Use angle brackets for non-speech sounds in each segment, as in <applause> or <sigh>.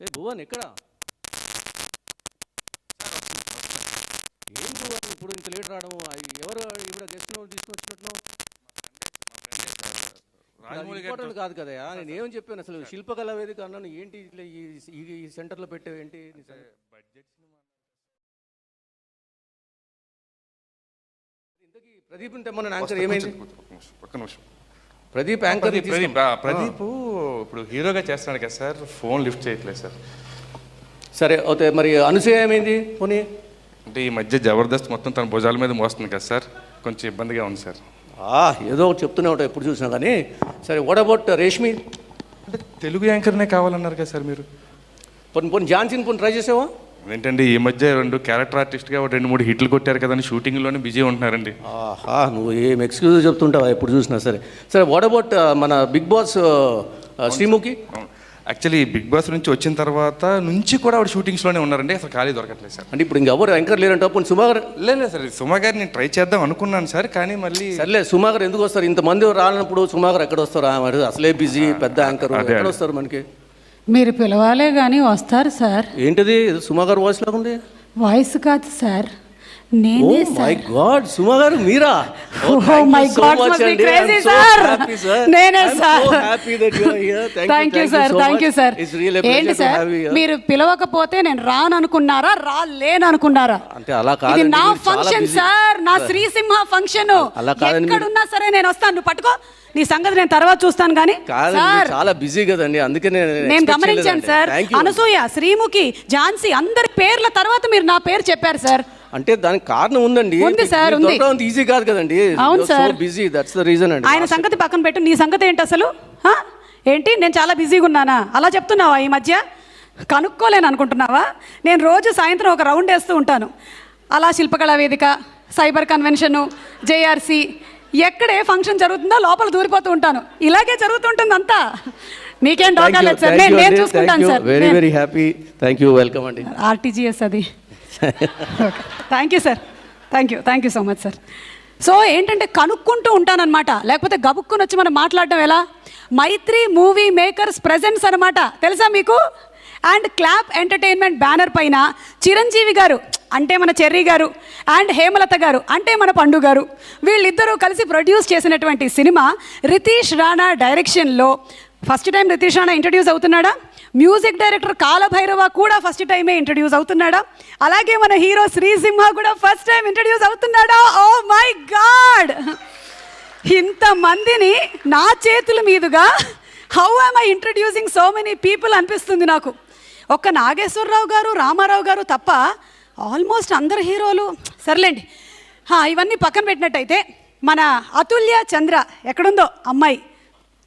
ఏ భువన్ ఎక్కడ? ఏం భువన్? ఇప్పుడు ఇంత లేట్ రావడం అది ఎవరు ఇప్పుడు గెస్ట్ తీసుకుని వచ్చినట్టు రాజమౌళి ఇంపార్టెంట్ కాదు కదా నేను ఏం చెప్పాను అసలు? శిల్పకళా వేదిక అన్నాను ఏంటి ఇట్లా ఈ సెంటర్లో పెట్టావు ఏంటి? బడ్జెట్ సినిమా ఇంతకీ ప్రదీప్ తెమ్మన్న యాంకర్ ఏమైంది? ఒక్క నిమిషం. ప్రదీప్ యాంకర్ ప్రదీప్ ప్రదీప్ ఇప్పుడు హీరోగా చేస్తున్నాడు కదా సార్. ఫోన్ లిఫ్ట్ చేయట్లేదు సార్. సరే ఓకే మరి అనుసూయ ఏమైంది? పోనీ. అంటే ఈ మధ్య జబర్దస్త్ మొత్తం తన భుజాల మీద మోస్తుంది కదా సార్. కొంచెం ఇబ్బందిగా ఉంది సార్. ఆ, ఏదో ఒకటి చెప్తూనే ఉంటావు ఎప్పుడు చూసినా కానీ. సరే వాట్ అబౌట్ రేష్మి? అంటే తెలుగు యాంకర్నే కావాలన్నారు కదా సార్ మీరు. పోనీ పోనీ ఝాన్సీని పోనీ ట్రై చేసావా? ఏంటంటే ఈ మధ్య రెండు క్యారెక్టర్ ఆర్టిస్ట్గా ఒక రెండు మూడు హిట్లు కొట్టారు కదండి షూటింగ్లోనే బిజీ ఉంటున్నారండి. ఆహా నువ్వు ఏం ఎక్స్క్యూజ్ చెప్తుంటావా? ఎప్పుడు చూసినా సరే. సరే వాట్ అబౌట్ మన big boss Sreemukhi? Actually big boss నుంచి వచ్చిన తర్వాత నుంచి కూడా ఆవిడ షూటింగ్స్లోనే ఉన్నారండి అసలు ఖాళీ దొరకట్లేదు సార్. అంటే ఇప్పుడు ఇంకెవరు యాంకర్ లేరంట పోనీ సుమాగర్? లేదు లేదు సార్ సుమా గారు నేను ట్రై చేద్దాం అనుకున్నాను సార్ కానీ మళ్ళీ సర్లే సుమాగర్ ఎందుకు వస్తారు? ఇంతమంది రానప్పుడు సుమాగర్ ఎక్కడ వస్తారు? అసలే బిజీ పెద్ద యాంకర్ ఎక్కడ. వస్తారు మనకి? మీరు పిలవాలే కానీ వస్తారు సార్. ఏంటిది? ఇది సుమాగర్ వాయిస్ లాగా ఉంది. వాయిస్ కాదు సార్. ఓ నేనే మై సార్. గాడ్ సుమా గారు మీరా? Oh my God, must be crazy, sir. నేనే sir thank you sir thank you sir ఏంటి సార్ మీరు పిలవకపోతే నేను రాను అనుకున్నారా రాలేను అనుకున్నారా అంటే అలా ఇది కాదండి, నా ఫంక్షన్. సార్ నా శ్రీసింహ ఫంక్షన్ ఎక్కడున్నా సరే నేను వస్తాను. నువ్వు పట్టుకో. నీ సంగతి నేను తర్వాత చూస్తాను కానీ మీరు చాలా బిజీ కదండి అందుకే నేను గమనించాను సార్. అనసూయ శ్రీముఖి ఝాన్సీ అందరి పేర్ల తర్వాత మీరు నా పేరు చెప్పారు సార్. అంటే దానికి కారణం ఉందండి. ఉంది సార్, ఉంది. ఈజీ కాదు కదండి. అవును sir. Busy that's the reason అండి. ఆయన సంగతి పక్కన పెట్టు నీ సంగతి ఏంటి అసలు? హా? ఏంటి? నేను చాలా బిజీగా ఉన్నానా? అలా చెప్తున్నావా ఈ మధ్య? కనుక్కోలేను అనుకుంటున్నావా? నేను రోజు సాయంత్రం ఒక రౌండ్ వేస్తూ ఉంటాను. అలా శిల్పకళా వేదిక సైబర్ కన్వెన్షను జేఆర్సీ ఎక్కడ ఏ ఫంక్షన్ జరుగుతుందో లోపల దూరిపోతూ ఉంటాను. ఇలాగే జరుగుతుంటుంది అంతా మీకేం డోకాలేదు సార్. నేను నేను చూసుకుంటాను sir. Very very happy thank you welcome అండి. <laughs> ఆర్టీజీఎస్ అది. Thank you sir thank you thank you so much sir so ఏంటంటే కనుక్కుంటూ ఉంటానన్నమాట. లేకపోతే గబుక్కుని వచ్చి మనం మాట్లాడడం ఎలా? మైత్రి మూవీ మేకర్స్ ప్రెజెంట్స్ అనమాట తెలుసా మీకు? అండ్ క్లాప్ ఎంటర్టైన్మెంట్ బ్యానర్ పైన చిరంజీవి గారు అంటే మన చెర్రీ గారు అండ్ హేమలత గారు అంటే మన పండు గారు. వీళ్ళిద్దరూ కలిసి ప్రొడ్యూస్ చేసినటువంటి సినిమా రితీష్ రాణా డైరెక్షన్లో. First time Ritesh Rana introduce అవుతున్నాడా? Music director Kalabhairava కూడా ఫస్ట్ టైమే ఇంట్రడ్యూస్ అవుతున్నాడా? అలాగే మన హీరో శ్రీసింహ కూడా ఫస్ట్ టైం ఇంట్రడ్యూస్ అవుతున్నాడా? Oh my God! ఇంతమందిని నా చేతుల మీదుగా how am I introducing so many people అనిపిస్తుంది నాకు. ఒక్క నాగేశ్వరరావు గారు రామారావు గారు తప్ప ఆల్మోస్ట్ అందరు హీరోలు సర్లేండి. ఇవన్నీ పక్కన పెట్టినట్టయితే మన అతుల్య చంద్ర ఎక్కడుందో? అమ్మాయి.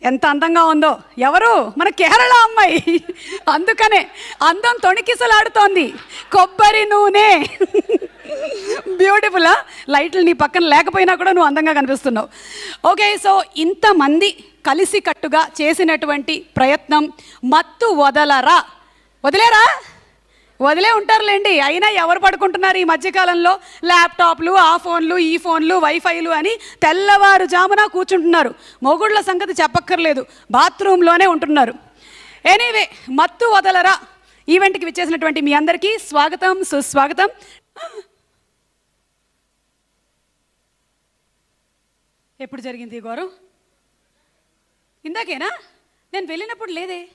ఎంత అందంగా ఉందో. ఎవరు? మన కేరళ అమ్మాయి. అందుకనే అందం తొణికిసలాడుతోంది. కొబ్బరి నూనె. బ్యూటిఫుల్ లైట్లు నీ పక్కన లేకపోయినా కూడా నువ్వు అందంగా కనిపిస్తున్నావు. ఓకే సో ఇంతమంది కలిసికట్టుగా చేసినటువంటి ప్రయత్నం మత్తు వదలరా? వదిలేరా? వదిలే ఉంటారులేండి. అయినా ఎవరు పడుకుంటున్నారు ఈ మధ్యకాలంలో? ల్యాప్టాప్లు ఆ ఫోన్లు ఈ ఫోన్లు వైఫైలు అని తెల్లవారుజామున కూర్చుంటున్నారు. మొగుళ్ళ సంగతి చెప్పక్కర్లేదు. బాత్రూంలోనే ఉంటున్నారు. ఎనీవే మత్తు వదలరా. ఈవెంట్కి విచ్చేసినటువంటి మీ అందరికీ స్వాగతం సుస్వాగతం. ఎప్పుడు జరిగింది గౌరవం ఇందాకేనా? నేను వెళ్ళినప్పుడు లేదే.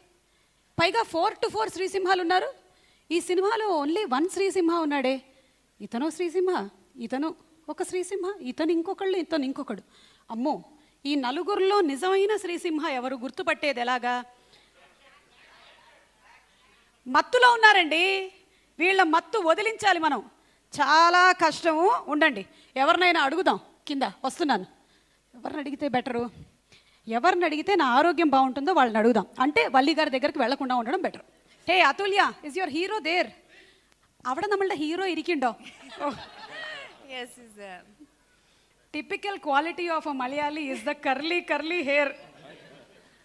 పైగా ఫోర్ టు ఫోర్ శ్రీసింహాలు ఉన్నారు. ఈ సినిమాలో ఓన్లీ వన్ శ్రీసింహ ఉన్నాడే. ఇతను శ్రీసింహ ఇతను ఒక శ్రీసింహ ఇతను ఇంకొకళ్ళు ఇతను ఇంకొకడు. అమ్మో ఈ నలుగురిలో నిజమైన శ్రీసింహ ఎవరు గుర్తుపట్టేది ఎలాగా? మత్తులో ఉన్నారండి. వీళ్ళ మత్తు వదిలించాలి మనం. చాలా కష్టము. ఉండండి ఎవరినైనా అడుగుదాం. కింద వస్తున్నాను. ఎవరిని అడిగితే బెటరు ఎవరిని అడిగితే నా ఆరోగ్యం బాగుంటుందో వాళ్ళని అడుగుదాం. అంటే వల్లి గారి దగ్గరికి వెళ్ళకుండా ఉండడం better Hey Atulya is your hero there അവിടെ നമ്മളുടെ hero ഇരിക്കുന്നുണ്ടോ Yes, is there. Typical quality of a Malayali is the curly curly hair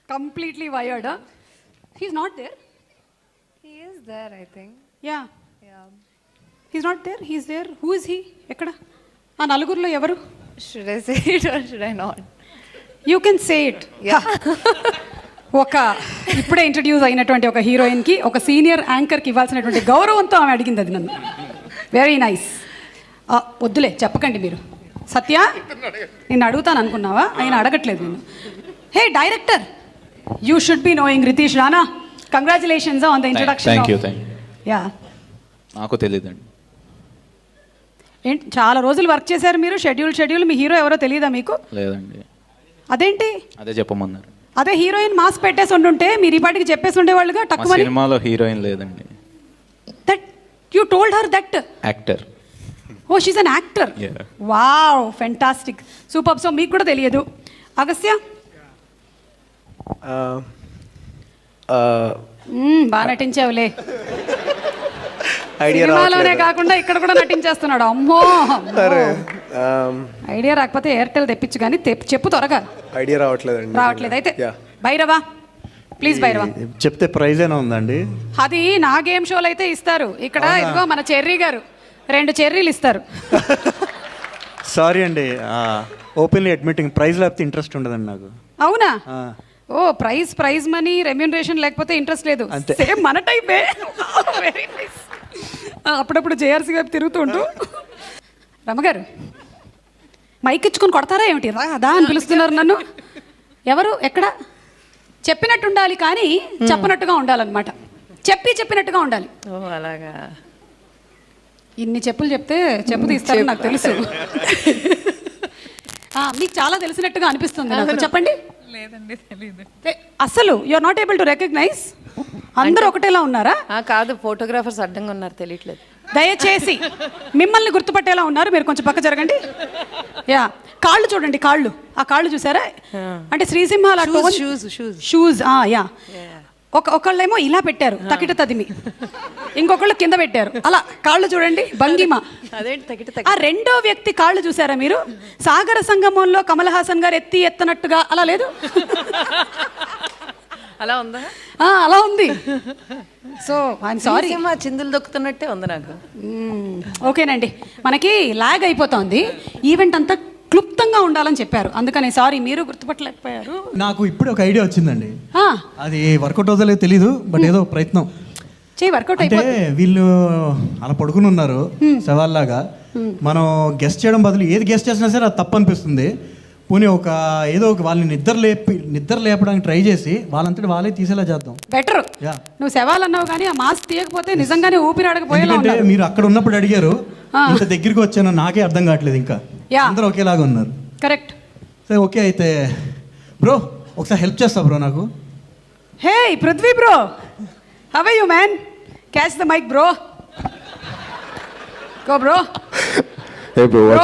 completely wired he's not there He is there, I think. Yeah Yeah. He's not there he's there who is he ఎక్కడ ఆ నలుగురిలో ఎవరు Should I say it or should I not? You can say it Yeah. ఒక ఇప్పుడే introduce అయినటువంటి ఒక హీరోయిన్కి ఒక సీనియర్ యాంకర్కి ఇవ్వాల్సినటువంటి గౌరవంతో ఆమె అడిగింది అది నన్ను. వెరీ నైస్ వద్దులే చెప్పకండి మీరు. సత్య నేను అడుగుతాను అనుకున్నావా? ఆయన అడగట్లేదు నేను hey director you should be knowing Ritesh Rana congratulations on the introduction yeah నాకు తెలియదండి ఏంటి చాలా రోజులు వర్క్ చేశారు మీరు? షెడ్యూల్ షెడ్యూల్ మీ హీరో ఎవరో తెలియదా మీకు? లేదండి. అదేంటి? అదే చెప్పమన్నారు. అదే హీరోయిన్ మాస్క్ పెట్టేసి ఉండుంటే మీరు ఈ పాటికి చెప్పేసి ఉండేవాళ్ళుగా మా తక్కువ సినిమాలో హీరోయిన్ లేదండి. That you told her that actor oh she's an actor Yeah. Wow fantastic super so మీకు కూడా తెలియదు. అగస్త్య? మ్మ్, బాగా నటించావులే. ఐడియా సినిమాలోనే కాకుండా ఇక్కడ కూడా నటించేస్తున్నాడు. అమ్మో సరే ఐడియా రాకపోతే ఎయిర్టెల్ తెప్పించు కానీ చెప్పు త్వరగా. ఐడియా రావట్లేదండి. రావట్లేదు. అయితే భైరవా ప్లీజ్ భైరవా. చెప్తే ప్రైజ్ అయినా ఉందండి? అది నా గేమ్ షోలో అయితే ఇస్తారు. ఇక్కడ ఇదిగో మన చెర్రీ గారు రెండు చెర్రీలు ఇస్తారు. <laughs> సారీ అండి ఓపెన్లీ అడ్మిటింగ్ ప్రైజ్ లేకపోతే ఇంట్రెస్ట్ ఉండదండి నాకు. అవునా? ఆ, ఓ ప్రైజ్ ప్రైజ్ మనీ రెమ్యూనరేషన్ లేకపోతే ఇంట్రెస్ట్ లేదు. అంతే. సేమ్ మన టైపే. <laughs> వెరీ నైస్ అప్పుడప్పుడు జేఆర్సీ వైపు తిరుగుతూ ఉంటూ. రమగారు మైక్ ఇచ్చుకొని కొడతారా ఏమిటి? రా అదా అని పిలుస్తున్నారు నన్ను. ఎవరు? ఎక్కడ? చెప్పినట్టు ఉండాలి కానీ చెప్పనట్టుగా ఉండాలన్నమాట. చెప్పి చెప్పినట్టుగా ఉండాలి. ఓ అలాగా. ఇన్ని చెప్పులు చెప్తే చెప్పు తీస్తారని నాకు తెలుసు. ఆ, మీకు చాలా తెలిసినట్టుగా అనిపిస్తుంది నాకు. చెప్పండి. లేదండి తెలీదు. ఏ, అసలు you are not able to recognise అందరూ ఒకటేలా ఉన్నారా? కాదు ఫోటోగ్రాఫర్స్ అడ్డంగా ఉన్నారు తెలియట్లేదు. దయచేసి మిమ్మల్ని గుర్తుపట్టేలా ఉన్నారు మీరు కొంచెం పక్క జరగండి. యా కాళ్ళు చూడండి కాళ్ళు. ఆ కాళ్ళు చూసారా? అంటే శ్రీసింహ అలా Shoes, టోన్- shoes, shoes. షూస్ ఆ యా. ఒక ఒకళ్ళేమో ఇలా పెట్టారు తకిట తదిమి. ఇంకొకళ్ళు కింద పెట్టారు. అలా కాళ్ళు చూడండి భంగిమ. ఆ రెండో వ్యక్తి కాళ్ళు చూసారా మీరు? సాగర సంగమంలో కమల్ హాసన్ గారు ఎత్తి ఎత్తనట్టుగా అలా లేదు? అలా ఉందా? ఆ, అలా ఉంది. సో ఐఎమ్ సారీ సినిమా చిందులు దొక్కుతున్నట్టే ఉంది నాకు. ఓకేనండి. మనకి లాగ్ అయిపోతోంది. ఈవెంట్ అంతా క్లుప్తంగా ఉండాలని చెప్పారు. అందుకని సారీ మీరు గుర్తుపట్టలేకపోయారు. నాకు ఇప్పుడు ఒక ఐడియా వచ్చిందండి. అది వర్కౌట్ అవుతుందో తెలీదు బట్ ఏదో ప్రయత్నం. చెయ్యి వర్కౌట్ అంటే అయిపోతుంది వీళ్ళు అలా పడుకుని ఉన్నారు సవాల్లాగా. మనం గెస్ట్ చేయడం బదులు ఏది గెస్ట్ చేసినా సరే అది తప్పు అనిపిస్తుంది. పోనీ ఒక ఏదో ఒక వాళ్ళని నిద్ర లేపి నిద్ర లేపడానికి ట్రై చేసి వాళ్ళంతటి వాళ్ళే తీసేలా చేద్దాం. బెటర్. యా. నువ్వు శవాలు అన్నావు కానీ ఆ మాస్క్ తీయకపోతే నిజంగానే ఊపిరి ఎందుకంటే మీరు అక్కడ ఉన్నప్పుడు అడిగారు. ఇంత దగ్గరికి వచ్చానో నాకే అర్థం కావట్లేదు ఇంకా. యా. అందరూ ఒకేలాగా ఉన్నారు. కరెక్ట్. సరే ఓకే అయితే. బ్రో ఒకసారి హెల్ప్ చేస్తా బ్రో నాకు. Hey Prithvi bro. How you man catch the mic bro go bro Hey bro, what's Bro,